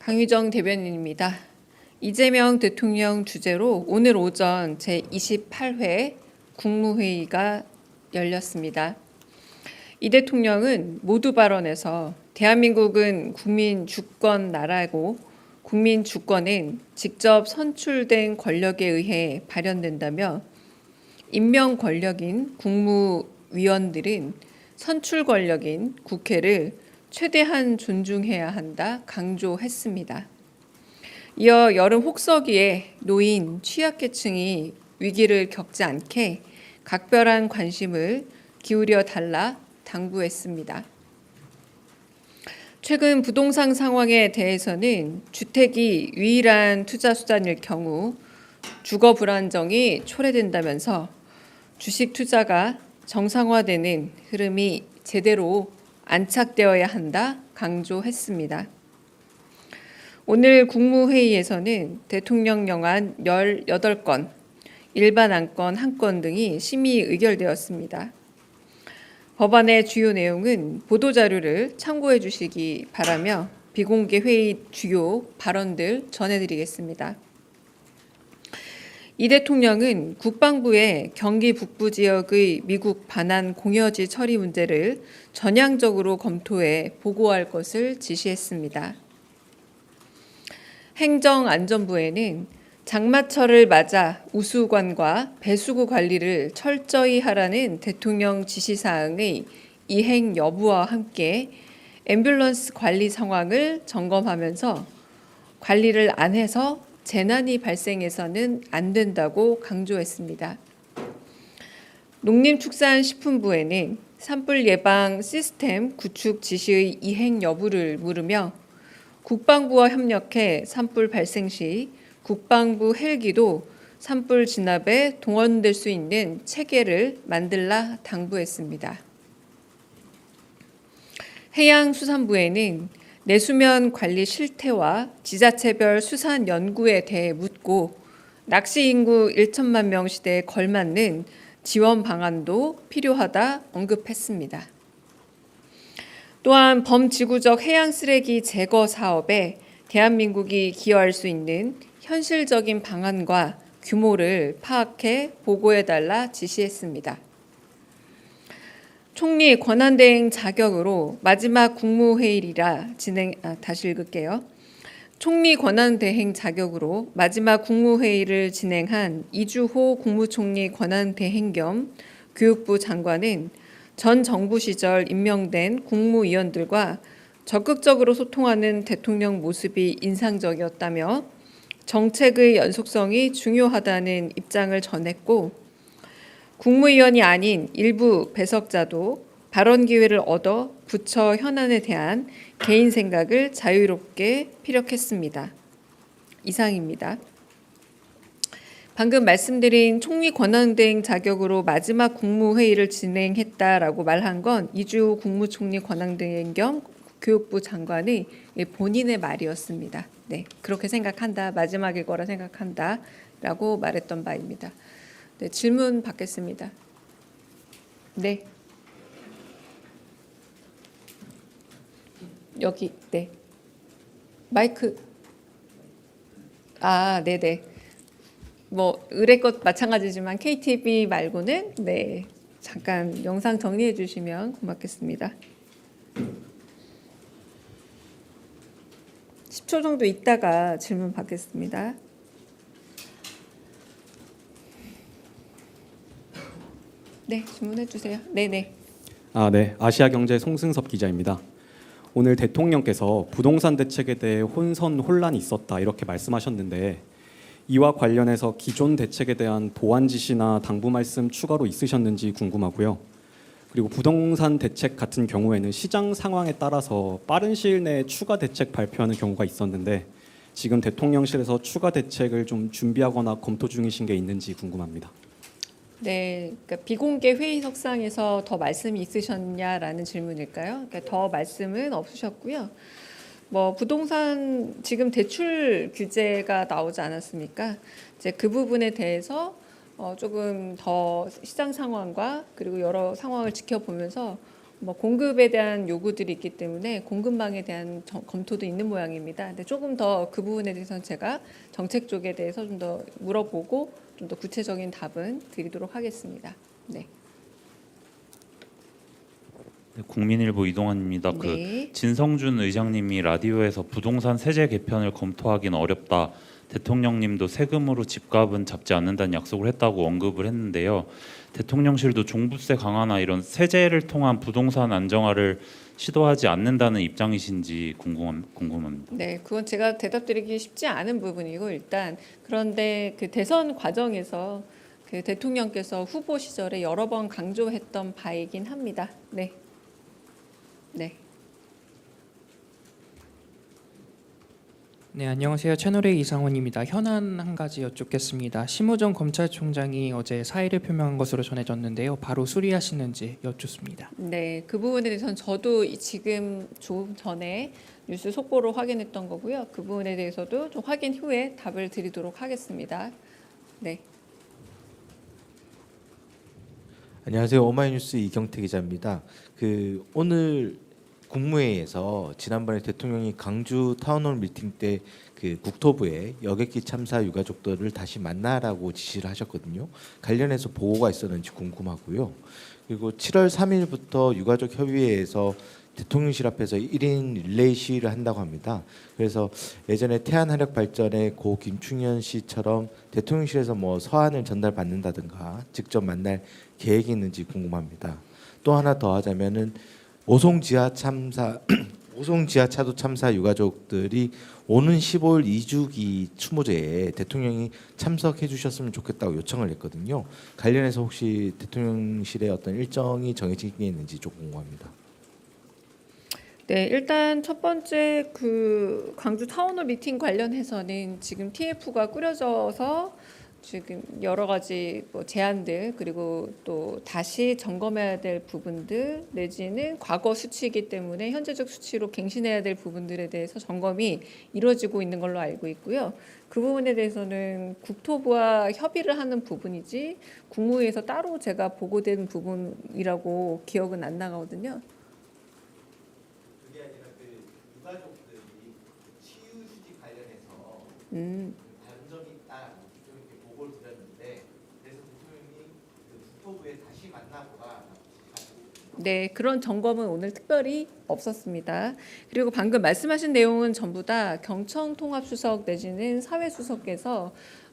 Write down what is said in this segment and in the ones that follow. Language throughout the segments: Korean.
강유정 대변인입니다. 이재명 대통령 주재로 오늘 오전 제28회 국무회의가 열렸습니다. 이 대통령은 모두 발언에서 대한민국은 국민 주권 나라고 국민 주권은 직접 선출된 권력에 의해 발현된다며 임명 권력인 국무위원들은 선출 권력인 국회를 최대한 존중해야 한다 강조했습니다. 이어 여름 혹서기에 노인, 취약계층이 위기를 겪지 않게 각별한 관심을 기울여 달라 당부했습니다. 최근 부동산 상황에 대해서는 주택이 유일한 투자 수단일 경우 주거 불안정이 초래된다면서 주식 투자가 정상화되는 흐름이 제대로 안착되어야 한다 강조했습니다. 오늘 국무회의에서는 대통령 영안 18건, 일반 안건 1건 등이 심의 의결되었습니다. 법안의 주요 내용은 보도자료를 참고해 주시기 바라며 비공개 회의 주요 발언들 전해드리겠습니다. 이 대통령은 국방부의 경기 북부 지역의 미국 반환 공여지 처리 문제를 전향적으로 검토해 보고할 것을 지시했습니다. 행정안전부에는 장마철을 맞아 우수관과 배수구 관리를 철저히 하라는 대통령 지시사항의 이행 여부와 함께 앰뷸런스 관리 상황을 점검하면서 관리를 안 해서 재난이 발생해서는 안 된다고 강조했습니다. 농림축산식품부에는 산불 예방 시스템 구축 지시의 이행 여부를 물으며 국방부와 협력해 산불 발생 시 국방부 헬기도 산불 진압에 동원될 수 있는 체계를 만들라 당부했습니다. 해양수산부에는 내수면 관리 실태와 지자체별 수산 연구에 대해 묻고 낚시 인구 1천만 명 시대에 걸맞는 지원 방안도 필요하다 언급했습니다. 또한 범지구적 해양 쓰레기 제거 사업에 대한민국이 기여할 수 있는 현실적인 방안과 규모를 파악해 보고해 달라 지시했습니다. 총리 권한대행 자격으로 마지막 국무회의라 진행 아, 다시 읽을게요. 총리 권한대행 자격으로 마지막 국무회의를 진행한 이주호 국무총리 권한대행 겸 교육부 장관은 전 정부 시절 임명된 국무위원들과 적극적으로 소통하는 대통령 모습이 인상적이었다며 정책의 연속성이 중요하다는 입장을 전했고 국무위원이 아닌 일부 배석자도 발언 기회를 얻어 부처 현안에 대한 개인 생각을 자유롭게 피력했습니다. 이상입니다. 방금 말씀드린 총리 권한대행 자격으로 마지막 국무회의를 진행했다라고 말한 건 이주 국무총리 권한대행 겸 교육부 장관의 본인의 말이었습니다. 네, 그렇게 생각한다. 마지막일 거라 생각한다 라고 말했던 바입니다. 네, 질문 받겠습니다. 네. 여기 네. 마이크 아, 네, 네. 뭐 의뢰 것 마찬가지지만 KTV 말고는 네. 잠깐 영상 정리해 주시면 고맙겠습니다. 10초 정도 있다가 질문 받겠습니다. 네, 질문해 주세요. 네, 네. 아, 네. 아시아 경제 송승섭 기자입니다. 오늘 대통령께서 부동산 대책에 대해 혼선 혼란이 있었다 이렇게 말씀하셨는데 이와 관련해서 기존 대책에 대한 보완 지시나 당부 말씀 추가로 있으셨는지 궁금하고요. 그리고 부동산 대책 같은 경우에는 시장 상황에 따라서 빠른 시일 내에 추가 대책 발표하는 경우가 있었는데 지금 대통령실에서 추가 대책을 좀 준비하거나 검토 중이신 게 있는지 궁금합니다. 네, 그러니까 비공개 회의 석상에서 더 말씀이 있으셨냐라는 질문일까요? 그러니까 더 말씀은 없으셨고요. 뭐 부동산 지금 대출 규제가 나오지 않았습니까? 이제 그 부분에 대해서 어 조금 더 시장 상황과 그리고 여러 상황을 지켜보면서 뭐 공급에 대한 요구들이 있기 때문에 공급망에 대한 정- 검토도 있는 모양입니다. 근데 조금 더 그 부분에 대해서는 제가 정책 쪽에 대해서 좀 더 물어보고 좀 더 구체적인 답은 드리도록 하겠습니다. 네. 네, 국민일보 이동환입니다. 그 네. 진성준 의장님이 라디오에서 부동산 세제 개편을 검토하기는 어렵다. 대통령님도 세금으로 집값은 잡지 않는다는 약속을 했다고 언급을 했는데요. 대통령실도 종부세 강화나 이런 세제를 통한 부동산 안정화를 시도하지 않는다는 입장이신지 궁금함, 궁금합니다. 네, 그건 제가 대답드리기 쉽지 않은 부분이고 일단 그런데 그 대선 과정에서 그 대통령께서 후보 시절에 여러 번 강조했던 바이긴 합니다. 네, 네. 네, 안녕하세요. 채널A 이상원입니다. 현안 한 가지 여쭙겠습니다. 심우정 검찰총장이 어제 사의를 표명한 것으로 전해졌는데요. 바로 수리하시는지 여쭙습니다. 네, 그 부분에 대해서는 저도 이- 지금 조금 전에 뉴스 속보로 확인했던 거고요. 그 부분에 대해서도 좀 확인 후에 답을 드리도록 하겠습니다. 네, 안녕하세요. 오마이뉴스 이경태 기자입니다. 그 오늘 국무회의에서 지난번에 대통령이 강주 타운홀 미팅 때 그 국토부에 여객기 참사 유가족들을 다시 만나라고 지시를 하셨거든요. 관련해서 보고가 있었는지 궁금하고요. 그리고 7월 3일부터 유가족 협의회에서 대통령실 앞에서 1인 릴레이 시위를 한다고 합니다. 그래서 예전에 태안화력 발전의 고 김충현 씨처럼 대통령실에서 뭐 서한을 전달받는다든가 직접 만날 계획이 있는지 궁금합니다. 또 하나 더 하자면은 오송 지하 참사 오송 지하 차도 참사 유가족들이 오는 15일 2주기 추모제에 대통령이 참석해 주셨으면 좋겠다고 요청을 했거든요. 관련해서 혹시 대통령실의 어떤 일정이 정해진 게 있는지 좀 궁금합니다. 네, 일단 첫 번째 그 광주 타운홀 미팅 관련해서는 지금 TF가 꾸려져서 지금 여러 가지 뭐 제안들 그리고 또 다시 점검해야 될 부분들 내지는 과거 수치이기 때문에 현재적 수치로 갱신해야 될 부분들에 대해서 점검이 이루어지고 있는 걸로 알고 있고요. 그 부분에 대해서는 국토부와 협의를 하는 부분이지 국무회에서 따로 제가 보고된 부분이라고 기억은 안 나거든요. 그게 아니라 그 유가족들이 치유 수지 관련해서 음. 다른 점이 있다 좀 이렇게 보고를 드렸는데 그래서 대통령이 그 국토부에 다시 만나보라. 네, 그런 점검은 오늘 특별히 없었습니다. 그리고 방금 말씀하신 내용은 전부 다 경청 통합 수석 내지는 사회 수석께서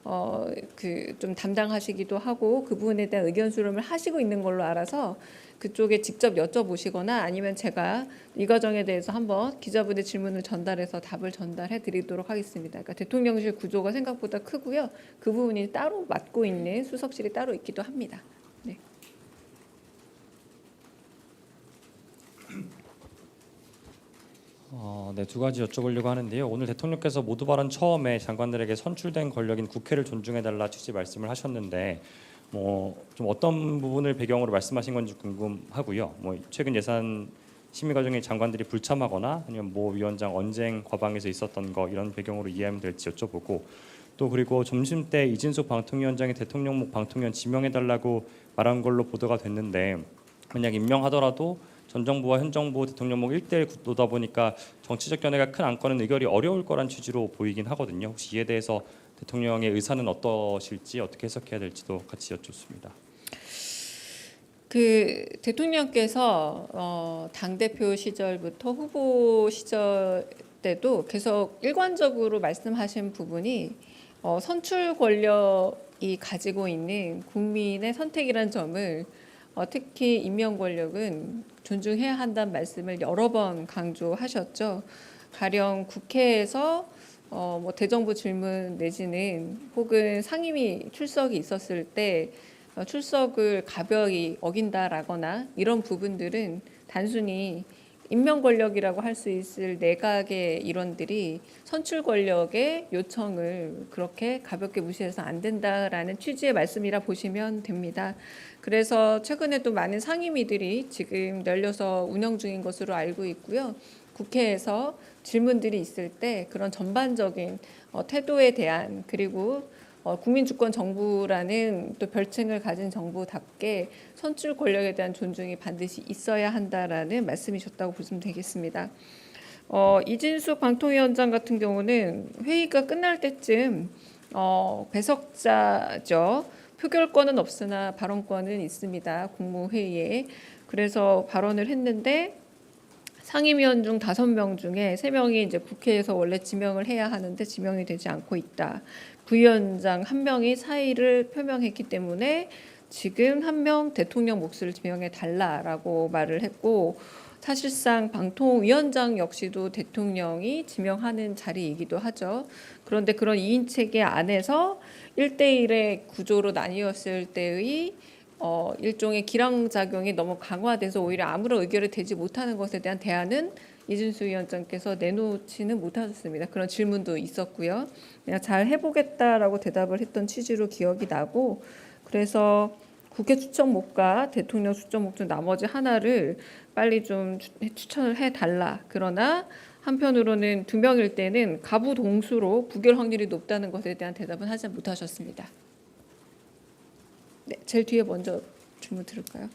어, 그 좀 담당하시기도 하고 그 부분에 대한 의견 수렴을 하시고 있는 걸로 알아서 그쪽에 직접 여쭤보시거나 아니면 제가 이 과정에 대해서 한번 기자분의 질문을 전달해서 답을 전달해 드리도록 하겠습니다. 그러니까 대통령실 구조가 생각보다 크고요. 그 부분이 따로 맡고 있는 수석실이 따로 있기도 합니다. 네. 어, 네, 두 가지 여쭤보려고 하는데요. 오늘 대통령께서 모두 발언 처음에 장관들에게 선출된 권력인 국회를 존중해달라 취지 말씀을 하셨는데, 뭐 좀 어떤 부분을 배경으로 말씀하신 건지 궁금하고요. 뭐 최근 예산 심의 과정에 장관들이 불참하거나 아니면 모 위원장 언쟁 과방에서 있었던 거 이런 배경으로 이해하면 될지 여쭤보고, 또 그리고 점심 때 이진숙 방통위원장이 대통령목 방통위원 지명해달라고 말한 걸로 보도가 됐는데, 만약 임명하더라도 전 정부와 현 정부 대통령목 1대1 구도다 보니까 정치적 견해가 큰 안건은 의결이 어려울 거란 취지로 보이긴 하거든요. 혹시 이에 대해서 대통령의 의사는 어떠실지 어떻게 해석해야 될지도 같이 여쭙습니다. 그 대통령께서 어, 당 대표 시절부터 후보 시절 때도 계속 일관적으로 말씀하신 부분이 어, 선출 권력이 가지고 있는 국민의 선택이라는 점을 어, 특히 임명 권력은 존중해야 한다는 말씀을 여러 번 강조하셨죠. 가령 국회에서 어, 뭐 대정부 질문 내지는 혹은 상임위 출석이 있었을 때 어, 출석을 가벼이 어긴다라거나 이런 부분들은 단순히 임명 권력이라고 할 수 있을 내각의 일원들이 선출 권력의 요청을 그렇게 가볍게 무시해서 안 된다라는 취지의 말씀이라 보시면 됩니다. 그래서 최근에도 많은 상임위들이 지금 열려서 운영 중인 것으로 알고 있고요. 국회에서 질문들이 있을 때 그런 전반적인 어, 태도에 대한 그리고 어, 국민주권 정부라는 또 별칭을 가진 정부답게 선출 권력에 대한 존중이 반드시 있어야 한다라는 말씀이셨다고 보시면 되겠습니다. 어, 이진숙 방통위원장 같은 경우는 회의가 끝날 때쯤 어, 배석자죠. 표결권은 없으나 발언권은 있습니다. 국무회의에. 그래서 발언을 했는데 상임위원 중 다섯 명 중에 세 명이 이제 국회에서 원래 지명을 해야 하는데 지명이 되지 않고 있다. 부위원장 한 명이 사의를 표명했기 때문에 지금 한 명 대통령 몫을 지명해 달라라고 말을 했고 사실상 방통위원장 역시도 대통령이 지명하는 자리이기도 하죠. 그런데 그런 2인 체계 안에서 1대1의 구조로 나뉘었을 때의 어, 일종의 기랑 작용이 너무 강화돼서 오히려 아무런 의결이 되지 못하는 것에 대한 대안은 이준수 위원장께서 내놓지는 못하셨습니다. 그런 질문도 있었고요. 그냥 잘 해보겠다라고 대답을 했던 취지로 기억이 나고 그래서 국회 추천목과 대통령 추천목 중 나머지 하나를 빨리 좀 추- 추천을 해달라. 그러나 한편으로는 두 명일 때는 가부 동수로 부결 확률이 높다는 것에 대한 대답은 하지 못하셨습니다. 네, 제일 뒤에 먼저 질문 들을까요?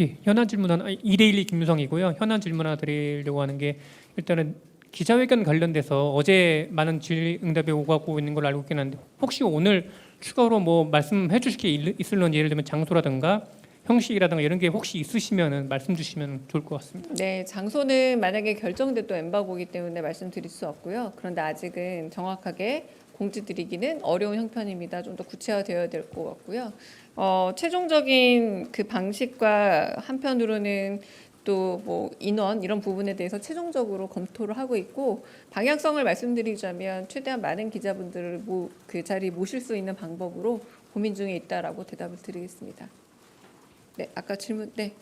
예, 현안 질문 하나 2대1 김유성이고요. 현안 질문 하나 드리려고 하는 게 일단은 기자회견 관련돼서 어제 많은 질의 응답이 오가고 있는 걸로 알고 있긴 한데 혹시 오늘 추가로 뭐 말씀해 주실 게 있- 있을런지 예를 들면 장소라든가 형식이라든가 이런 게 혹시 있으시면은 말씀 주시면 좋을 것 같습니다. 네, 장소는 만약에 결정돼도 엠바고기 때문에 말씀드릴 수 없고요. 그런데 아직은 정확하게 공지드리기는 어려운 형편입니다. 좀 더 구체화되어야 될 것 같고요. 어, 최종적인 그 방식과 한편으로는 또 뭐 인원 이런 부분에 대해서 최종적으로 검토를 하고 있고 방향성을 말씀드리자면 최대한 많은 기자분들을 모, 그 자리 모실 수 있는 방법으로 고민 중에 있다라고 대답을 드리겠습니다. 네, 아까 질문 네.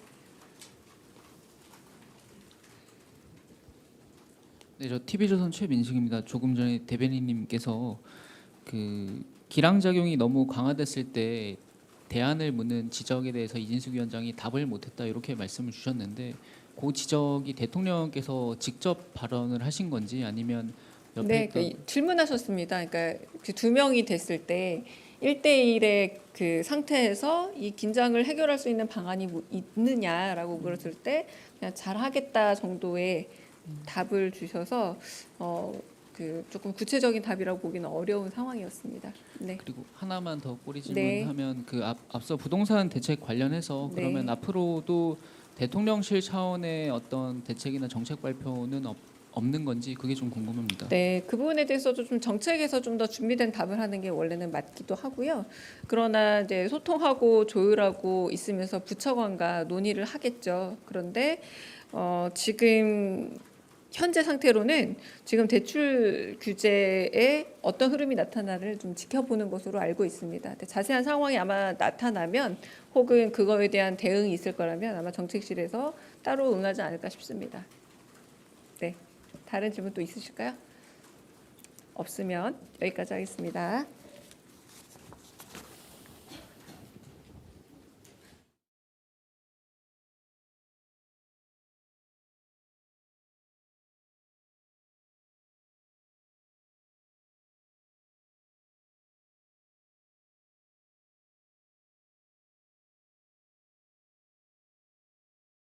네, 저 TV조선 최민식입니다. 조금 전에 대변인님께서 그 기랑 작용이 너무 강화됐을 때 대안을 묻는 지적에 대해서 이진숙 위원장이 답을 못했다 이렇게 말씀을 주셨는데 그 지적이 대통령께서 직접 발언을 하신 건지 아니면 옆에 네, 그 질문하셨습니다. 그러니까 그 두 명이 됐을 때 1대1의 그 상태에서 이 긴장을 해결할 수 있는 방안이 뭐 있느냐라고 물었을 때 그냥 잘하겠다 정도의 답을 주셔서 어, 그 조금 구체적인 답이라고 보기는 어려운 상황이었습니다. 네. 그리고 하나만 더 꼬리 네. 질문하면 그 앞, 앞서 부동산 대책 관련해서 네. 그러면 앞으로도 대통령실 차원의 어떤 대책이나 정책 발표는 없, 없는 건지 그게 좀 궁금합니다. 네, 그 부분에 대해서도 좀 정책에서 좀 더 준비된 답을 하는 게 원래는 맞기도 하고요. 그러나 이제 소통하고 조율하고 있으면서 부처관과 논의를 하겠죠. 그런데 어, 지금 현재 상태로는 지금 대출 규제에 어떤 흐름이 나타나를 좀 지켜보는 것으로 알고 있습니다. 자세한 상황이 아마 나타나면 혹은 그거에 대한 대응이 있을 거라면 아마 정책실에서 따로 응하지 않을까 싶습니다. 네. 다른 질문 또 있으실까요? 없으면 여기까지 하겠습니다.